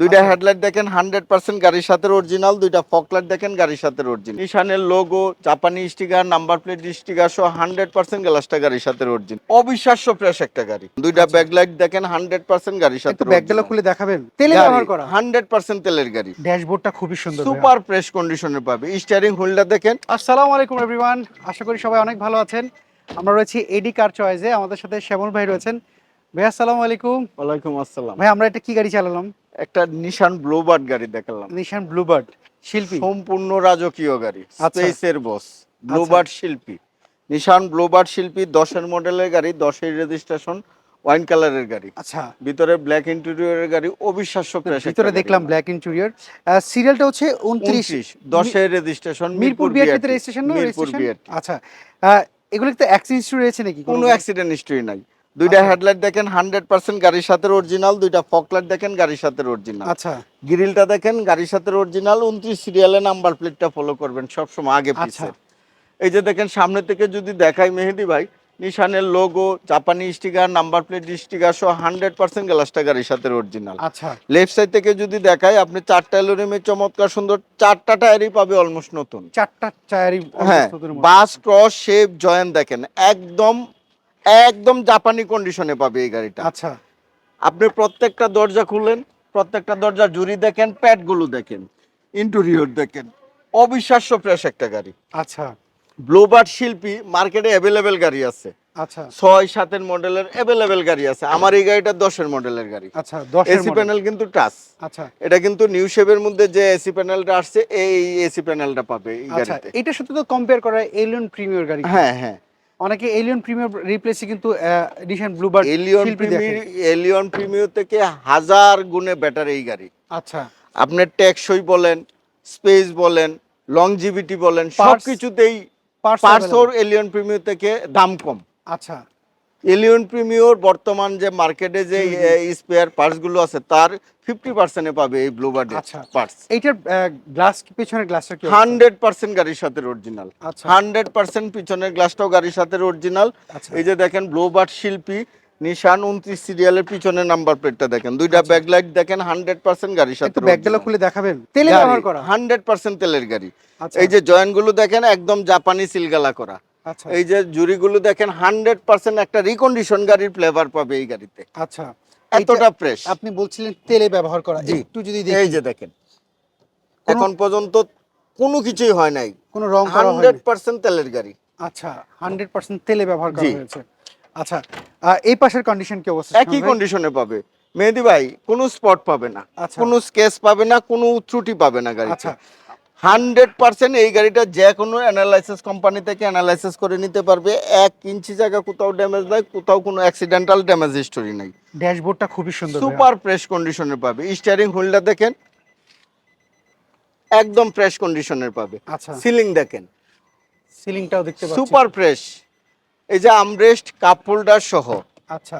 দুইটা আচ্ছা। হেডলাইট দেখেন হান্ড্রেড পার্সেন্ট গাড়ির সাথে অরিজিনাল দুইটা ফকলাইট দেখেন গাড়ির সাথে অরিজিনাল নিশানের লোগো জাপানি স্টিকার নাম্বার প্লেট স্টিকার সহ হান্ড্রেড পার্সেন্ট গ্লাসটা গাড়ির সাথে অরিজিনাল অবিশ্বাস্য ফ্রেশ একটা গাড়ি। দুইটা আচ্ছা। ব্যাকলাইট দেখেন হান্ড্রেড পার্সেন্ট গাড়ির সাথে ব্যাগডালা খুলে দেখাবেন। তেলে ব্যবহার করা। হান্ড্রেড পার্সেন্ট তেলের গাড়ি। ড্যাশবোর্ডটা খুবই সুন্দর সুপার ফ্রেশ কন্ডিশনে পাবে। স্টিয়ারিং হুইলটা দেখেন। আসসালামু আলাইকুম এভরিওয়ান আশা করি সবাই অনেক ভালো আছেন। আমরা রয়েছি এডি কার চয়েসে আমাদের সাথে শ্যামল ভাই রয়েছেন। ভাই আসসালামু আলাইকুম। ওয়ালাইকুম আসসালাম। ভাই আমরা এটা কি গাড়ি চালালাম? একটা নিশান ব্লুবার্ড গাড়ি দেখালাম। নিশান ব্লুবার্ড শিল্পী। সম্পূর্ণ রাজকীয় গাড়ি। স্পেসের বস ব্লুবার্ড শিল্পী। নিশান ব্লুবার্ড শিল্পী দশের মডেলের গাড়ি দশের রেজিস্ট্রেশন ওয়াইন কালারের গাড়ি। আচ্ছা। ভিতরে ব্ল্যাক ইন্টেরিয়রের গাড়ি অবিশ্বাস্য fresh ভিতরে দেখলাম ব্ল্যাক ইন্টেরিয়র সিরিয়ালটা হচ্ছে উনত্রিশ। 29 দশের রেজিস্ট্রেশন মিরপুর বিআরটিতে রেজিস্ট্রেশন না মিরপুর বিআরটি আচ্ছা। আহ, এগুলো তো অ্যাক্সিডেন্ট হিস্ট্রি রয়েছে নাকি কোনো? অ্যাক্সিডেন্ট হিস্টরি নাই। দুইটা আচ্ছা। হেডলাইট দেখেন হান্ড্রেড পার্সেন্ট গাড়ির সাথে অরিজিনাল দুইটা ফকলাইট দেখেন গাড়ির সাথে অরিজিনাল আচ্ছা। গ্রিলটা দেখেন গাড়ির সাথে অরিজিনাল উনত্রিশ সিরিয়ালে নাম্বার প্লেটটা ফলো করবেন সবসময় আগে আচ্ছা। পিছে। এই যে দেখেন সামনে থেকে যদি দেখাই মেহেদি ভাই নিশানের লোগো জাপানি স্টিকার নাম্বার প্লেট স্টিকার সহ হান্ড্রেড পার্সেন্ট গ্লাসটা গাড়ির সাথে অরিজিনাল আচ্ছা। লেফট সাইড থেকে যদি দেখাই আপনি চারটা এলোরিমে চমৎকার সুন্দর চারটা টায়ারই পাবে অলমোস্ট নতুন। চারটা টায়ারই হ্যাঁ বাস ক্রস শেপ জয়েন দেখেন একদম একদম জাপানি কন্ডিশনে পাবে এই গাড়িটা। আচ্ছা। আপনি প্রত্যেকটা দরজা খুলেন প্রত্যেকটা দরজা জুড়ি দেখেন প্যাডগুলো দেখেন ইন্টেরিয়র দেখেন অবিশ্বাস্য ফ্রেশ একটা গাড়ি। আচ্ছা। ব্লুবার্ড শিল্পী মার্কেটে অ্যাভেলেবেল গাড়ি আছে। আচ্ছা। ছয় সাতের মডেলের অ্যাভেলেবেল গাড়ি আছে। আমার এই গাড়িটা দশের মডেলের গাড়ি। আচ্ছা এসি প্যানেল কিন্তু টাচ। আচ্ছা। এটা কিন্তু নিউ শেপের মধ্যে যে এসি প্যানেলটা আসছে এই এসি প্যানেলটা পাবে এই আচ্ছা গাড়িতে। এটার সাথে তো কম্পেয়ার করা এলিয়ন প্রিমিয়ার গাড়ি। হ্যাঁ হ্যাঁ। অনেকে এলিয়ন প্রিমিয়ার রিপ্লেসে কিন্তু edition Bluebird Allion premier Allion premier থেকে হাজার গুণে বেটার এই গাড়ি। আচ্ছা। আপনি টেকসই বলেন স্পেস বলেন লংজিভিটি বলেন সবকিছুতেই সব কিছুতেই পার্সোর এলিয়ন প্রিমিয়ার থেকে দাম কম। আচ্ছা। এলিয়ন প্রিমিয়র বর্তমান যে মার্কেটে যে স্পেয়ার পার্টসগুলো আছে তার ফিফটি পার্সেন্টে পাবে এই ব্লুবার্ডের আচ্ছা। পার্টস এইটার গ্লাস পেছনের গ্লাসটা কি? হান্ড্রেড পার্সেন্ট গাড়ির সাথে অরিজিনাল আচ্ছা। হান্ড্রেড পার্সেন্ট পিছনের গ্লাসটাও গাড়ির সাথে অরিজিনাল আচ্ছা। এই যে দেখেন ব্লুবার্ড শিল্পী নিশান উনত্রিশ সিরিয়ালের পিছনে নাম্বার প্লেটটা দেখেন। দুইটা ব্যাকলাইট দেখেন হান্ড্রেড পার্সেন্ট গাড়ির সাথে ব্যাগডালা খুলে দেখাবেন। তেলে ব্যবহার করা? হান্ড্রেড পার্সেন্ট তেলের গাড়ি। আচ্ছা। এই যে জয়েন্টগুলো দেখেন একদম জাপানি সিলগালা করা। আচ্ছা এই যে জুরিগুলো দেখেন হান্ড্রেড পার্সেন্ট একটা রিকন্ডিশন গাড়ির ফ্লেভার পাবে এই গাড়িতে। আচ্ছা। এতটা ফ্রেশ আপনি বলছিলেন তেলে ব্যবহার করা। একটু যদি এই যে দেখেন। এখন পর্যন্ত কোনো কিছুই হয় নাই। কোনো রং হান্ড্রেড পার্সেন্ট তেলের গাড়ি। আচ্ছা হান্ড্রেড পার্সেন্ট তেলে ব্যবহার করা হয়েছে। আচ্ছা এই পাশের কন্ডিশন কি অবস্থা একই কন্ডিশনে পাবে। মেহেদি ভাই কোনো স্পট পাবে না। আচ্ছা। কোনো স্কেচ পাবে না কোনো ত্রুটি পাবে না গাড়ি আচ্ছা হান্ড্রেড পার্সেন্ট এই গাড়িটা যে কোনো অ্যানালাইসিস কোম্পানি থেকে অ্যানালাইসিস করে নিতে পারবে। এক ইঞ্চি জায়গা কোথাও ড্যামেজ নাই কোথাও কোনো অ্যাক্সিডেন্টাল ড্যামেজ হিস্টোরি নাই। ড্যাশবোর্ডটা খুবই সুন্দর সুপার ফ্রেশ কন্ডিশনে পাবে। স্টিয়ারিং হুইলটা দেখেন একদম ফ্রেশ কন্ডিশনের পাবে। আচ্ছা। সিলিং দেখেন। সিলিংটাও দেখতে সুপার ফ্রেশ এই যে আমরেস্ট কাপ হোল্ডার সহ। আচ্ছা।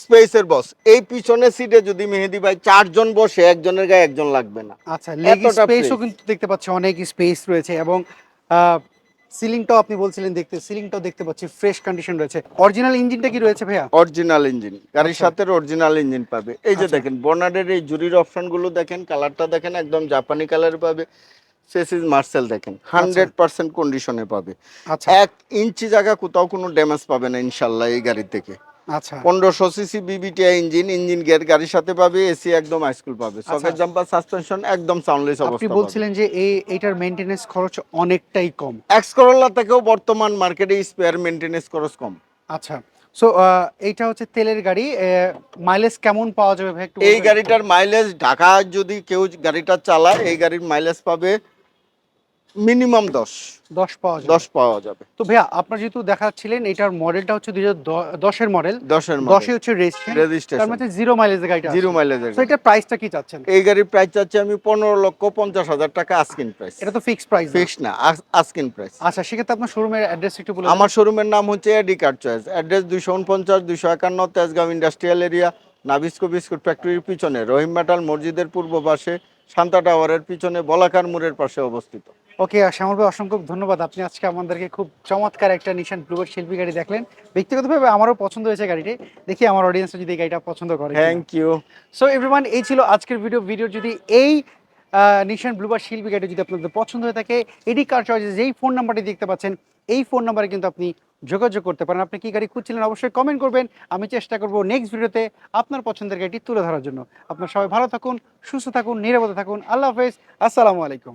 স্পেসের বস এই পিছনে সিটে যদি মেহেদি ভাই চারজন বসে একজনের গায়ে একজন লাগবে না। আচ্ছা লেগ স্পেসও কিন্তু দেখতে পাচ্ছি অনেক স্পেস রয়েছে এবং সিলিংটাও আপনি বলছিলেন দেখতে সিলিংটাও দেখতে পাচ্ছি ফ্রেশ কন্ডিশন রয়েছে। অরিজিনাল ইঞ্জিনটা কি রয়েছে ভাইয়া? অরিজিনাল ইঞ্জিন গাড়ির আচ্ছা। সাথে অরিজিনাল ইঞ্জিন পাবে। এই যে আচ্ছা। দেখেন বর্নার্ডের এই জুরির অপশনগুলো দেখেন কালারটা দেখেন একদম জাপানি কালার পাবে। সেসিস মার্সেল দেখেন হান্ড্রেড পার্সেন্ট কন্ডিশনে পাবে। আচ্ছা। এক ইঞ্চি জায়গা কোথাও কোনো ড্যামেজ পাবে না ইনশাল্লাহ এই গাড়ি থেকে। পনেরোশো CC VVTi engine engine gear গাড়ির সাথে পাবে এসি একদম হাইস্কুল পাবে। সকেট আচ্ছা। জাম্পার সাসপেনশন একদম সাউন্ডলেস আপনি বলছিলেন যে এই এইটার মেইনটেনেন্স খরচ অনেকটাই কম। এক্স করোলা থেকেও বর্তমান মার্কেটে স্পেয়ার মেনটেনেন্স খরচ কম। আচ্ছা। সো এইটা হচ্ছে তেলের গাড়ি মাইলেজ কেমন পাওয়া যাবে ভাই একটু এই গাড়িটার মাইলেজ ঢাকা যদি কেউ গাড়িটা চালায় এই গাড়ির মাইলেজ পাবে মিনিমাম দশ। দশ পাওয়া যাবে। দশ পাওয়া যাবে। তো ভাইয়া আপনার যেহেতু দেখাচ্ছিলেন এটার মডেলটা হচ্ছে দুই দশের মডেল। দশের দশে হচ্ছে রেজিস্ট্রেশন তার মধ্যে জিরো মাইলেজের গাড়িটা জিরো মাইলেজের তো এটার প্রাইসটা কি চাচ্ছেন? এই গাড়ির প্রাইস চাচ্ছি আমি পনেরো লক্ষ পঞ্চাশ হাজার টাকা আস্কিন প্রাইস এটা তো ফিক্সড প্রাইস ফিক্স না আস্কিন প্রাইস আচ্ছা সেক্ষেত্রে আপনার শোরুমের অ্যাড্রেস একটু বলে আমার শোরুমের নাম হচ্ছে এডি কার্ড চয়েস অ্যাড্রেস দুইশো উনপঞ্চাশ দুশো একান্ন Tejgaon industrial area Nabisco biscuit ফ্যাক্টরির পিছনে। রহিম মেটাল মসজিদের পূর্ব পাশে শান্তা টাওয়ারের পিছনে বলাকার মোড়ের পাশে অবস্থিত। ওকে শ্যামল ভাই অসংখ্য ধন্যবাদ। আপনি আজকে আমাদেরকে খুব চমৎকার একটা নিশান ব্লুবার্ড শিল্পী গাড়ি দেখলেন। ব্যক্তিগতভাবে আমারও পছন্দ হয়েছে গাড়িটি। দেখি আমার অডিয়েন্স যদি এই গাড়িটা পছন্দ করে থ্যাংক ইউ সো এভরিওয়ান এই ছিল আজকের ভিডিও ভিডিও যদি এই নিশান ব্লুবার শিল্পী গাড়ি যদি আপনাদের পছন্দ হয়ে থাকে এডি কার চয়েসে যেই ফোন নাম্বারটি দেখতে পাচ্ছেন এই ফোন নাম্বারে কিন্তু আপনি যোগাযোগ করতে পারেন। আপনি কি গাড়ি খুঁজছিলেন অবশ্যই কমেন্ট করবেন। আমি চেষ্টা করব নেক্সট ভিডিওতে আপনার পছন্দের গাড়িটি তুলে ধরার জন্য। আপনার সবাই ভালো থাকুন, সুস্থ থাকুন, নিরাপদে থাকুন। আল্লাহ হাফেজ। আসসালামু আলাইকুম।